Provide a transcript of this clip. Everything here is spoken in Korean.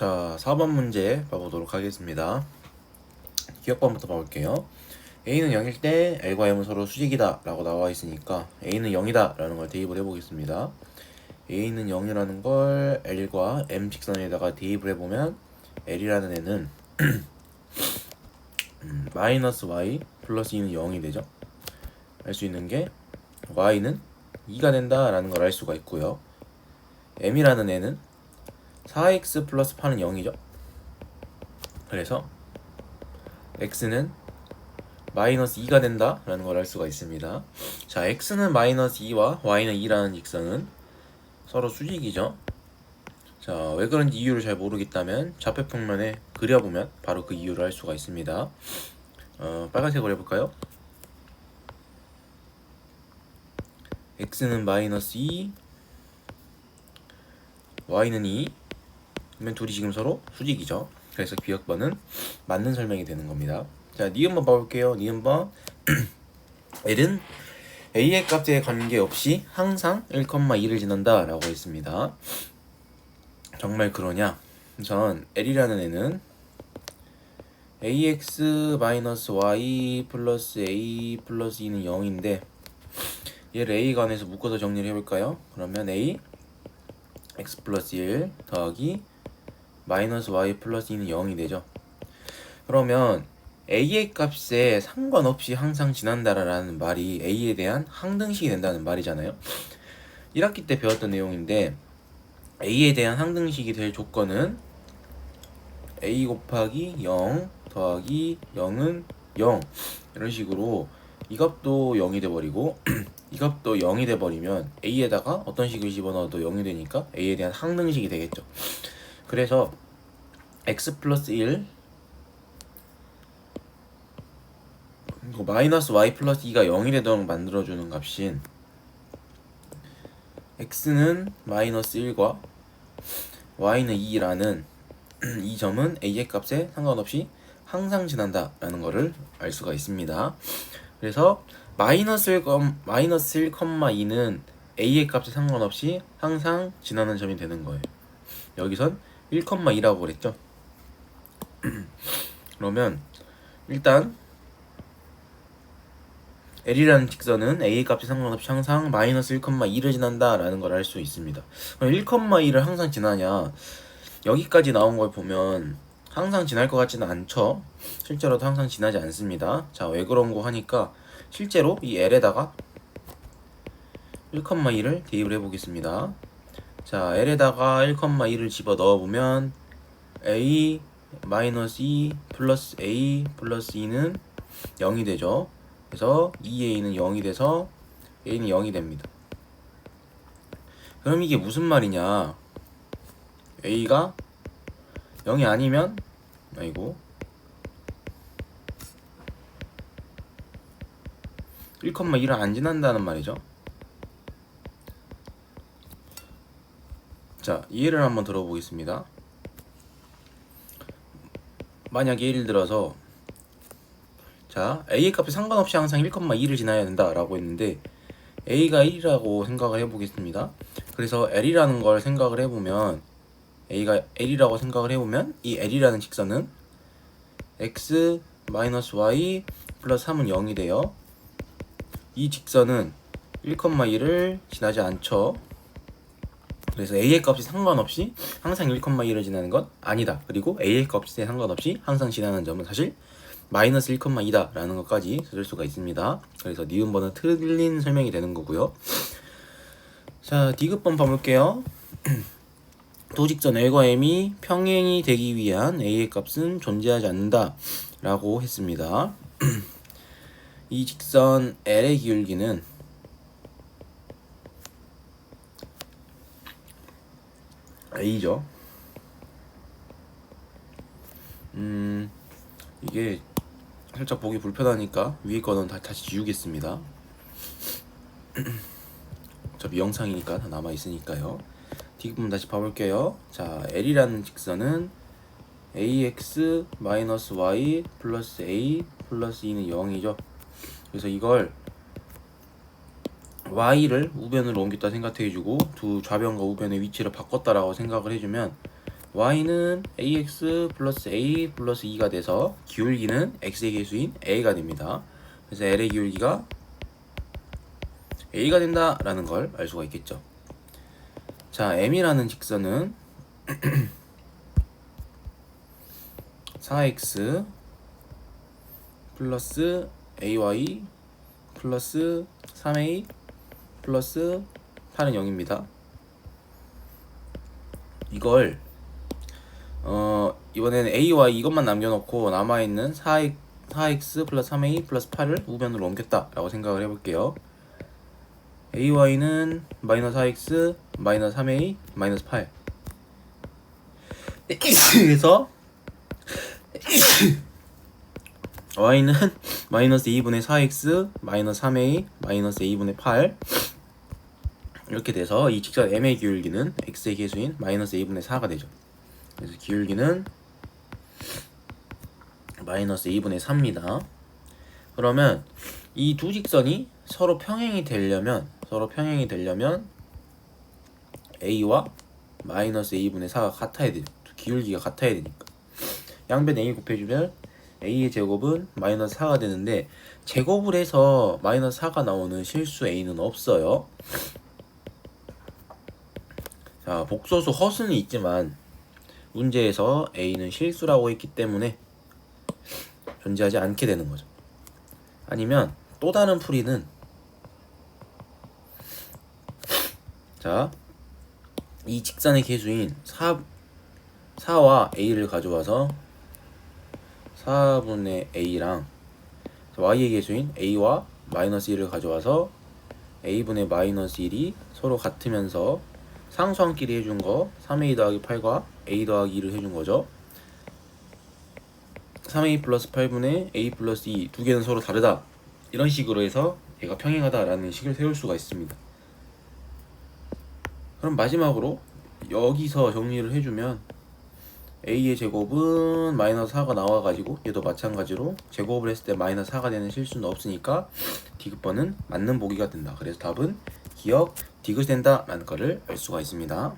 자, 4번 문제 봐보도록 하겠습니다. 기억번부터 봐볼게요. A는 0일 때 L과 M은 서로 수직이다 라고 나와 있으니까 A는 0이다 라는 걸 대입을 해보겠습니다. A는 0이라는 걸 L과 M 직선에다가 대입을 해보면 L이라는 애는 음, 마이너스 Y 플러스 2는 0이 되죠. 알 수 있는 게 Y는 2가 된다 라는 걸 알 수가 있고요. M이라는 애는 4x 플러스 8은 0이죠. 그래서 x는 마이너스 2가 된다 라는 걸 알 수가 있습니다. 자, x는 마이너스 2와 y는 2라는 직선은 서로 수직이죠. 자, 왜 그런지 이유를 잘 모르겠다면 좌표 평면에 그려보면 바로 그 이유를 알 수가 있습니다. 어, 빨간색으로 해볼까요? x는 마이너스 2, y는 2, 그러면 둘이 지금 서로 수직이죠. 그래서 기억번은 맞는 설명이 되는 겁니다. 자, 니은번 봐볼게요. 니은번 L은 A의 값에 관계없이 항상 1,2를 지난다 라고 했습니다. 정말 그러냐? 우선 L이라는 애는 ax-y 플러스 a 플러스 2는 0인데 얘를 a 간에서 묶어서 정리를 해볼까요? 그러면 a x 플러스 1 더하기 마이너스 y 플러스 2는 0이 되죠. 그러면 a의 값에 상관없이 항상 지난다라는 말이 a에 대한 항등식이 된다는 말이잖아요. 1학기 때 배웠던 내용인데 a에 대한 항등식이 될 조건은 a 곱하기 0 더하기 0은 0 이런 식으로 이 값도 0이 돼버리고 이 값도 0이 돼버리면 a에다가 어떤 식을 집어넣어도 0이 되니까 a에 대한 항등식이 되겠죠. 그래서 x 플러스 1 이거 마이너스 y 플러스 2가 0이 되도록 만들어주는 값인 x는 마이너스 1과 y는 2라는 이 점은 a의 값에 상관없이 항상 지난다 라는 것을 알 수가 있습니다. 그래서 마이너스 1, 마이너스 1,2는 a의 값에 상관없이 항상 지나는 점이 되는 거예요. 여기선 1,2라고 그랬죠. 그러면 일단 L이라는 직선은 A의 값에 상관없이 항상 마이너스 1,2를 지난다라는 걸 알 수 있습니다. 그럼 1,2를 항상 지나냐? 여기까지 나온 걸 보면 항상 지날 것 같지는 않죠. 실제로도 항상 지나지 않습니다. 자, 왜 그런 거 하니까 실제로 이 L에다가 1,2를 대입을 해보겠습니다. 자, L에다가 1,2를 집어 넣어보면 A 마이너스 2 플러스 A 플러스 2는 0이 되죠. 그래서 2A는 0이 돼서 A는 0이 됩니다. 그럼 이게 무슨 말이냐? A가 0이 아니면 아이고 1,1을 안 지난다는 말이죠. 자, 이해를 한번 들어보겠습니다. 만약에 예를 들어서 자 a의 값에 상관없이 항상 1,2를 지나야 된다라고 했는데 a가 1이라고 생각을 해보겠습니다. 그래서 l이라는 걸 생각을 해보면 a가 l이라고 생각을 해보면 이 l이라는 직선은 x 마이너스 y 플러스 3은 0이 돼요. 이 직선은 1,2를 지나지 않죠. 그래서 a의 값이 상관없이 항상 1,2를 지나는 건 아니다. 그리고 a의 값에 상관없이 항상 지나는 점은 사실 마이너스 1,2다 라는 것까지 찾을 수가 있습니다. 그래서 니은번은 틀린 설명이 되는 거고요. 자, 디귿번 봐볼게요. 도직선 L과 M이 평행이 되기 위한 A의 값은 존재하지 않는다 라고 했습니다. 이 직선 L의 기울기는 A죠. 음, 이게 살짝 보기 불편하니까 위에 거는 다, 다시 지우겠습니다. 어차피 영상이니까 다 남아 있으니까요. 뒷부분 다시 봐볼게요. 자, L이라는 직선은 ax 마이너스 y 플러스 a 플러스 2는 0이죠. 그래서 이걸 y를 우변으로 옮겼다 생각해주고 두 좌변과 우변의 위치를 바꿨다라고 생각을 해주면 y는 ax 플러스 a 플러스 2가 돼서 기울기는 x의 개수인 a가 됩니다. 그래서 l의 기울기가 a가 된다라는 걸 알 수가 있겠죠. 자, m이라는 직선은 4x 플러스 ay 플러스 3a 플러스 8은 0입니다. 이걸 어 이번에는 a와 이것만 남겨놓고 남아있는 4x, 4x 플러스 3a 플러스 8을 우변으로 옮겼다라고 생각을 해볼게요. ay는 마이너스 4x 마이너스 3a 마이너스 8 그래서 y는 마이너스 2분의 4x 마이너스 3a 마이너스 2분의 8 이렇게 돼서 이 직선 m의 기울기는 x의 개수인 마이너스 2분의 4가 되죠. 그래서 기울기는 마이너스 2분의 4입니다. 그러면 이 두 직선이 서로 평행이 되려면 서로 평행이 되려면 a와 마이너스 2분의 4가 같아야 되죠. 기울기가 같아야 되니까. 양변 a 곱해주면 a의 제곱은 마이너스 4가 되는데 제곱을 해서 마이너스 4가 나오는 실수 a는 없어요. 자, 복소수 허수는 있지만 문제에서 a는 실수라고 했기 때문에 존재하지 않게 되는 거죠. 아니면 또 다른 풀이는 자, 이 직선의 개수인 4, 4와 a를 가져와서 4분의 a랑 y의 개수인 a와 마이너스 1을 가져와서 a분의 마이너스 1이 서로 같으면서 상수함끼리 해준 거 3a 더하기 8과 a 더하기 2를 해준 거죠. 3a 플러스 8분의 a 플러스 2 두 개는 서로 다르다. 이런 식으로 해서 얘가 평행하다라는 식을 세울 수가 있습니다. 그럼 마지막으로 여기서 정리를 해주면 a의 제곱은 마이너스 4가 나와가지고 얘도 마찬가지로 제곱을 했을 때 마이너스 4가 되는 실수는 없으니까 디귿번은 맞는 보기가 된다. 그래서 답은 기억 디귿이 된다라는 거를 알 수가 있습니다.